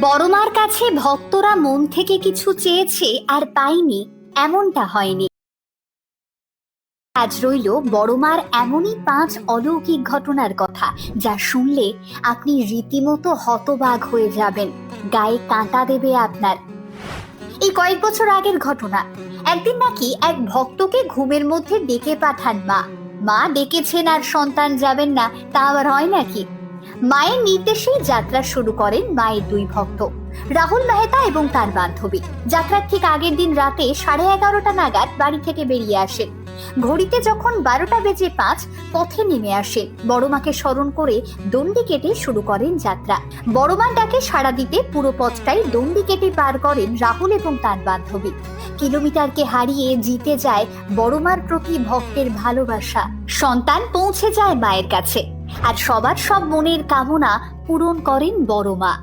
বড়মার কাছে ভক্তরা মন থেকে কিছু চেয়েছে আর পায়নি, এমনটা হয়নি। আজ রইল বড়মার এমনই পাঁচ অলৌকিক ঘটনার কথা, যা শুনলে আপনি রীতিমতো হতবাগ হয়ে যাবেন। গায়ে কাঁটা দেবে আপনার। এই কয়েক বছর আগের ঘটনা। একদিন নাকি এক ভক্তকে ঘুমের মধ্যে ডেকে পাঠান মা। মা ডেকেছেন আর সন্তান যাবেন না, তা আবার হয় নাকি? মায়ের নির্দেশেই যাত্রা শুরু করেন মায়ের দুই ভক্ত, রাহুল মেহতা এবং তার বান্ধবী। যাত্রার ঠিক আগের দিন রাতে সাড়ে এগারোটা নাগাদ বাড়ি থেকে বেরিয়ে আসেন। ঘড়িতে যখন বারোটা বেজে পাঁচ, পথে নেমে আসেন বড়মাকে স্মরণ করে দণ্ডি কেটে শুরু করেন যাত্রা। বড়মার ডাকে সাড়া দিতে পুরো পথটাই দণ্ডি কেটে পার করেন রাহুল এবং তার বান্ধবী। কিলোমিটারকে হারিয়ে জিতে যায় বড়মার প্রতি ভক্তের ভালোবাসা। সন্তান পৌঁছে যায় মায়ের কাছে। আর সবার সব মনের কামনা পূরণ করেন বড় মা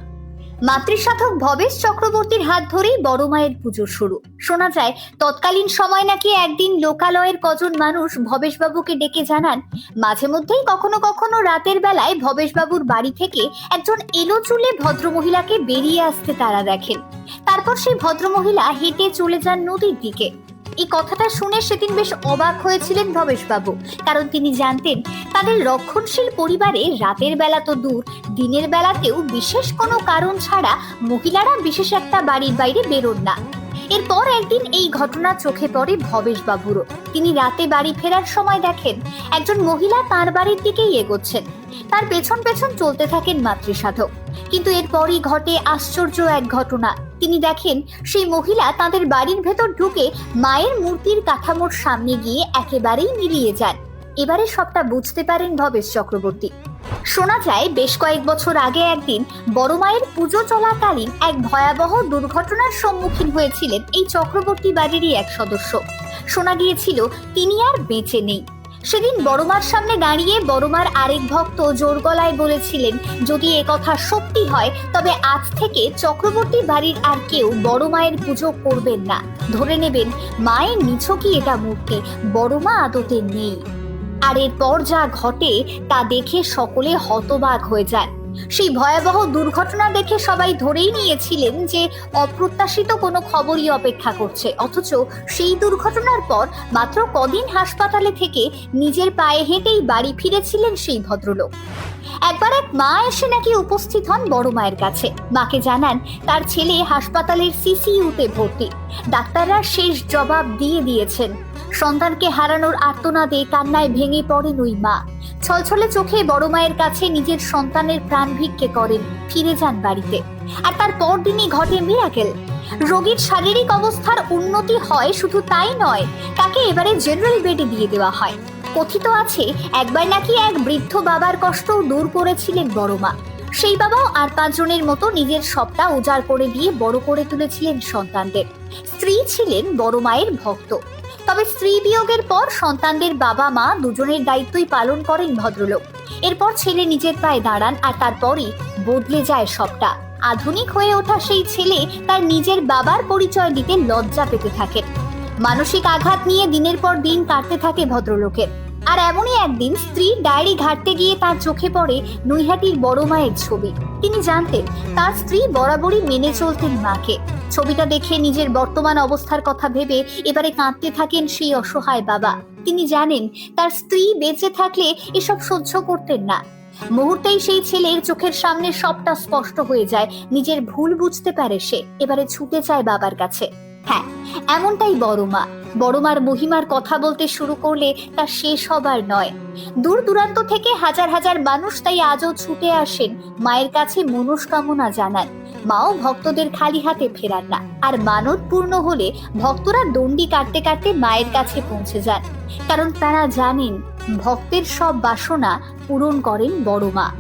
মাতৃসাধক ভবেশ চক্রবর্তীর হাত ধরেই বড় মায়ের পুজো শুরু। শোনা যায়, তৎকালীন সময় নাকি একদিন লোকালয়ের কজন মানুষ ভবেশবাবুকে ডেকে জানান, মাঝে মধ্যেই কখনো কখনো রাতের বেলায় ভবেশবাবুর বাড়ি থেকে একজন এলো চুলে ভদ্রমহিলাকে বেরিয়ে আসতে তারা দেখেন। তারপর সেই ভদ্রমহিলা হেঁটে চলে যান নদীর দিকে। এই কথাটা শুনে সেদিন বেশ অবাক হয়েছিলেন ভবেশবাবু কারণ তিনি জানতেন, তাদের রক্ষণশীল পরিবারে রাতের বেলা তো দূর, দিনের বেলাতেও বিশেষ কোনো কারণ ছাড়া মহিলারা বিশেষ একটা বাড়ির বাইরে বেরোন না। এরপর একদিন এই ঘটনা চোখে পড়ে ভবেশ বাবুরও তিনি রাতে বাড়ি ফেরার সময় দেখেন একজন মহিলা তার বাড়ির দিকেই এগোচ্ছেন। তার পেছন পেছন চলতে থাকেন মাতৃসাধক। কিন্তু এরপরই ঘটে আশ্চর্য এক ঘটনা। তিনি দেখেন সেই মহিলা তাদের বাড়ির ভেতর ঢুকে মায়ের মূর্তির কাঠামোর সামনে গিয়ে একেবারেই মিলিয়ে যান। এবারে সবটা বুঝতে পারেন ভবেশ চক্রবর্তী। শোনা যায়, বেশ কয়েক বছর আগে একদিন বড় মায়ের পুজো চলাকালীন এক ভয়াবহ দুর্ঘটনার সম্মুখীন হয়েছিলেন এই চক্রবর্তী বাড়িরই এক সদস্য। শোনা গিয়েছিল, তিনি আর বেঁচে নেই। সেদিন বড়মার সামনে দাঁড়িয়ে বড়মার আরেক ভক্ত জোর গলায় বলেছিলেন, যদি এ কথা সত্যি হয়, তবে আজ থেকে চক্রবর্তী বাড়ির আর কেউ বড় মায়ের পুজো করবেন না। ধরে নেবেন, মায়ের নিছকই এটা মূর্তি, বড় মা আদতে নেই। আর এরপর যা ঘটে তা দেখে সকলে হতবাক হয়ে যান। সেই ভয়াবহ দুর্ঘটনা দেখে সবাই ধরেই নিয়েছিলেন যে অপ্রত্যাশিত কোনো খবরই অপেক্ষা করছে। অথচ সেই দুর্ঘটনার পর মাত্র কদিন হাসপাতালে থেকে নিজের পায়ে হেঁটেই বাড়ি ফিরেছিলেন সেই ভদ্রলোক। একবার এক মা এসে নাকি উপস্থিত হন বড় মায়ের কাছে। মাকে জানান, তার ছেলে হাসপাতালের সিসিইউতে ভর্তি। ডাক্তাররা শেষ জবাব দিয়ে দিয়েছেন। সন্তানকে হারানোর আর্তনাদে কান্নায় ভেঙে পড়েন ওই মা। ছলছলে চোখে বড় মায়ের কাছে নিজের সন্তানের প্রাণ ভিক্ষে করেন, ফিরে যান বাড়িতে। আর তার পরদিনই ঘটে মিরাকেল। রোগীর শারীরিক অবস্থার উন্নতি হয় শুধু তাই নয়, তাকে এবারে জেনারেল বেডে দিয়ে দেওয়া হয়। কথিত আছে, একবার নাকি এক বৃদ্ধ বাবার কষ্ট দূর করেছিলেন বড় মা। সেই বাবাও আর পাঁচজনের মতো নিজের সবটা উজাড় করে দিয়ে বড় করে তুলেছিলেন সন্তানদের। স্ত্রী ছিলেন বড় মায়ের ভক্ত। তবে স্ত্রী বিয়োগের পর সন্তানদের বাবা মা দুজনের দায়িত্বই পালন করেন ভদ্রলোক। এরপর ছেলে নিজের পায়ে দাঁড়ান আর তারপরই বদলে যায় সবটা। আধুনিক হয়ে ওঠা সেই ছেলে তার নিজের বাবার পরিচয় দিতে লজ্জা পেতে থাকে। মানসিক আঘাত নিয়ে দিনের পর দিন কাটতে থাকে ভদ্রলোকের। আর এমনই একদিন স্ত্রীর ডায়েরি ঘাটতে গিয়ে তার চোখে পড়ে নৈহাটির বড় মায়ের ছবি। তিনি জানতেন, তার স্ত্রী বরাবরই মেনে চলতেন মাকে। ছবিটা দেখে নিজের বর্তমান অবস্থার কথা ভেবে এবারে কাঁদতে থাকেন সেই অসহায় বাবা। তিনি জানেন, তার স্ত্রী বেঁচে থাকলে এসব সহ্য করতেন না। মুহূর্তেই সেই ছেলের চোখের সামনে সবটা স্পষ্ট হয়ে যায়। নিজের ভুল বুঝতে পারে সে। এবারে ছুটে চায় বাবার কাছে। হ্যাঁ এমনটাই বড় মা। বড় মার মহিমার কথা বলতে শুরু করলে তা শেষ হবার নয়। দূর দূরান্ত থেকে হাজার হাজার মানুষ তাই আজও ছুটে আসেন, মায়ের কাছে মনস্কামনা জানান। মাও ভক্তদের খালি হাতে ফেরান না। আর মানত পূর্ণ হলে ভক্তরা দণ্ডি কাটতে কাটতে মায়ের কাছে পৌঁছে যান। কারণ তারা জানেন, ভক্তের সব বাসনা পূরণ করেন বড় মা